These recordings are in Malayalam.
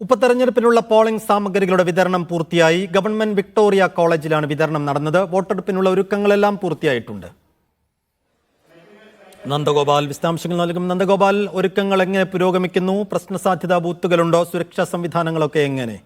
ഉപതെരഞ്ഞെടുപ്പിനുള്ള പോളിംഗ് സാമഗ്രികളുടെ വിതരണം പൂർത്തിയായി. ഗവൺമെന്റ് വിക്ടോറിയ കോളേജിലാണ് വിതരണം നടന്നത്. വോട്ടെടുപ്പിനുള്ള ഒരുക്കങ്ങളെല്ലാം പൂർത്തിയായിട്ടുണ്ട്. നന്ദഗോപാൽ വിശദാംശങ്ങൾ നൽകും. നന്ദഗോപാൽ ഒരുക്കങ്ങൾ എങ്ങനെ പുരോഗമിക്കുന്നു? പ്രശ്ന സാധ്യതാ ബൂത്തുകളുണ്ടോ? സുരക്ഷാ സംവിധാനങ്ങളൊക്കെ എങ്ങനെ?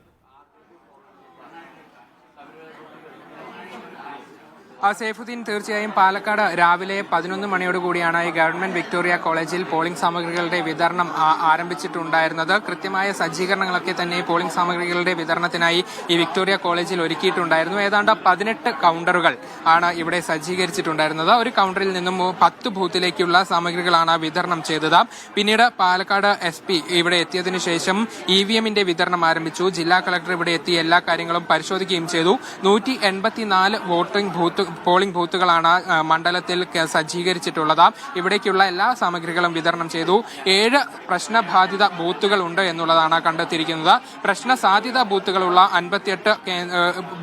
സൈഫുദ്ദീൻ തീർച്ചയായും പാലക്കാട് രാവിലെ പതിനൊന്ന് മണിയോട് കൂടിയാണ് ഈ ഗവൺമെന്റ് വിക്ടോറിയ കോളേജിൽ പോളിംഗ് സാമഗ്രികളുടെ വിതരണം ആരംഭിച്ചിട്ടുണ്ടായിരുന്നത്. കൃത്യമായ സജ്ജീകരണങ്ങളൊക്കെ തന്നെ പോളിംഗ് സാമഗ്രികളുടെ വിതരണത്തിനായി ഈ വിക്ടോറിയ കോളേജിൽ ഒരുക്കിയിട്ടുണ്ടായിരുന്നു. ഏതാണ്ട് പതിനെട്ട് കൗണ്ടറുകൾ ആണ് ഇവിടെ സജ്ജീകരിച്ചിട്ടുണ്ടായിരുന്നത്. ഒരു കൗണ്ടറിൽ നിന്നും പത്ത് ബൂത്തിലേക്കുള്ള സാമഗ്രികളാണ് വിതരണം ചെയ്തത്. പിന്നീട് പാലക്കാട് എസ് പി ഇവിടെ എത്തിയതിനു ശേഷം ഇ വി എമ്മിന്റെ വിതരണം ആരംഭിച്ചു. ജില്ലാ കളക്ടർ ഇവിടെ എത്തി എല്ലാ കാര്യങ്ങളും പരിശോധിക്കുകയും ചെയ്തു. നൂറ്റി എൺപത്തിനാല് വോട്ടിംഗ് ബൂത്ത് പോളിംഗ് ബൂത്തുകളാണ് മണ്ഡലത്തിൽ സജ്ജീകരിച്ചിട്ടുള്ളത്. ഇവിടേക്കുള്ള എല്ലാ സാമഗ്രികളും വിതരണം ചെയ്തു. ഏഴ് പ്രശ്നബാധിത ബൂത്തുകൾ ഉണ്ട് എന്നുള്ളതാണ് കണ്ടെത്തിയിരിക്കുന്നത്. പ്രശ്ന സാധ്യത ബൂത്തുകളുള്ള അൻപത്തിയെട്ട്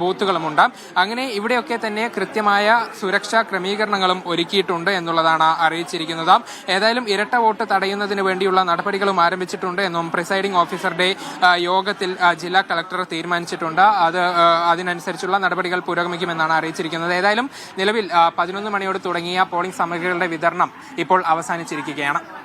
ബൂത്തുകളുമുണ്ട്. അങ്ങനെ ഇവിടെയൊക്കെ തന്നെ കൃത്യമായ സുരക്ഷാ ക്രമീകരണങ്ങളും ഒരുക്കിയിട്ടുണ്ട് എന്നുള്ളതാണ് അറിയിച്ചിരിക്കുന്നത്. ഏതായാലും ഇരട്ട വോട്ട് തടയുന്നതിന് വേണ്ടിയുള്ള നടപടികളും ആരംഭിച്ചിട്ടുണ്ട് എന്നും പ്രിസൈഡിംഗ് ഓഫീസറുടെ യോഗത്തിൽ ജില്ലാ കളക്ടർ തീരുമാനിച്ചിട്ടുണ്ട്. അത് അതിനനുസരിച്ചുള്ള നടപടികൾ പുരോഗമിക്കുമെന്നാണ് അറിയിച്ചിരിക്കുന്നത്. ഏതായാലും നിലവിൽ ആ, പതിനൊന്ന് മണിയോട് തുടങ്ങിയ പോളിംഗ് സാമഗ്രികളുടെ വിതരണം ഇപ്പോൾ അവസാനിച്ചിരിക്കുകയാണ്.